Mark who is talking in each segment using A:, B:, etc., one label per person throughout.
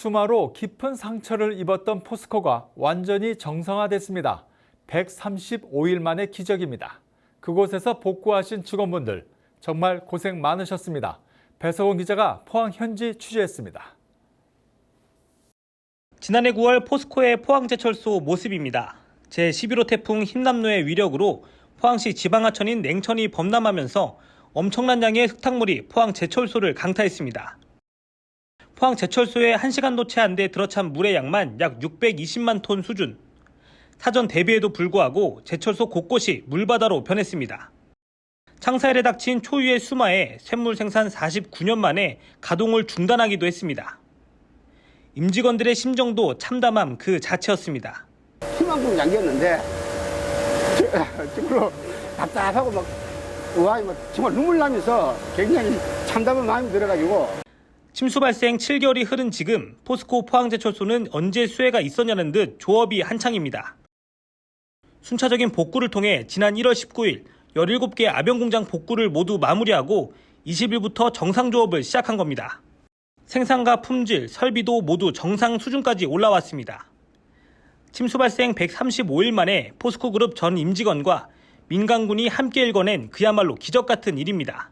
A: 수마로 깊은 상처를 입었던 포스코가 완전히 정상화됐습니다. 135일 만의 기적입니다. 그곳에서 복구하신 직원분들 정말 고생 많으셨습니다. 배석원 기자가 포항 현지 취재했습니다.
B: 지난해 9월 포스코의 포항제철소 모습입니다. 제11호 태풍 흰남노의 위력으로 포항시 지방하천인 냉천이 범람하면서 엄청난 양의 흙탕물이 포항 제철소를 강타했습니다. 포항 제철소에 1시간도 채 안 돼 들어찬 물의 양만 약 620만 톤 수준. 사전 대비에도 불구하고 제철소 곳곳이 물바다로 변했습니다. 창사일에 닥친 초유의 수마에 쇳물 생산 49년 만에 가동을 중단하기도 했습니다. 임직원들의 심정도 참담함 그 자체였습니다.
C: 희망품 양기였는데 정말로 답답하고 막 우아히 막 정말 눈물 나면서 굉장히 참담한 마음이 들어가지고
B: 침수 발생 7개월이 흐른 지금 포스코 포항제철소는 언제 수해가 있었냐는 듯 조업이 한창입니다. 순차적인 복구를 통해 지난 1월 19일 17개 아병 공장 복구를 모두 마무리하고 20일부터 정상 조업을 시작한 겁니다. 생산과 품질, 설비도 모두 정상 수준까지 올라왔습니다. 침수 발생 135일 만에 포스코 그룹 전 임직원과 민간군이 함께 일궈낸 그야말로 기적 같은 일입니다.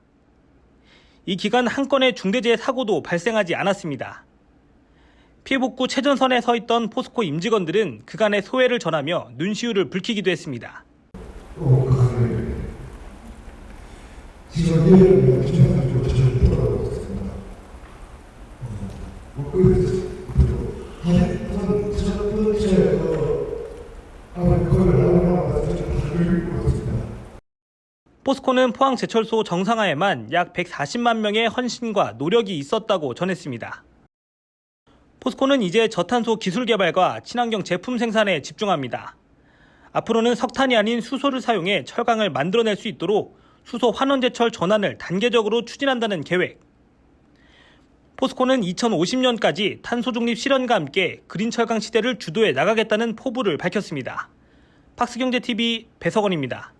B: 이 기간 한 건의 중대재해 사고도 발생하지 않았습니다. 피해 복구 최전선에 서 있던 포스코 임직원들은 그간의 소회를 전하며 눈시울을 붉히기도 했습니다.
D: 뭐그래서 한첫 첫 번째 그 아버지 거를 나오나 좀 다르고 있습니다.
B: 포스코는 포항 제철소 정상화에만 약 140만 명의 헌신과 노력이 있었다고 전했습니다. 포스코는 이제 저탄소 기술 개발과 친환경 제품 생산에 집중합니다. 앞으로는 석탄이 아닌 수소를 사용해 철강을 만들어낼 수 있도록 수소 환원제철 전환을 단계적으로 추진한다는 계획. 포스코는 2050년까지 탄소 중립 실현과 함께 그린 철강 시대를 주도해 나가겠다는 포부를 밝혔습니다. 박스경제TV 배석원입니다.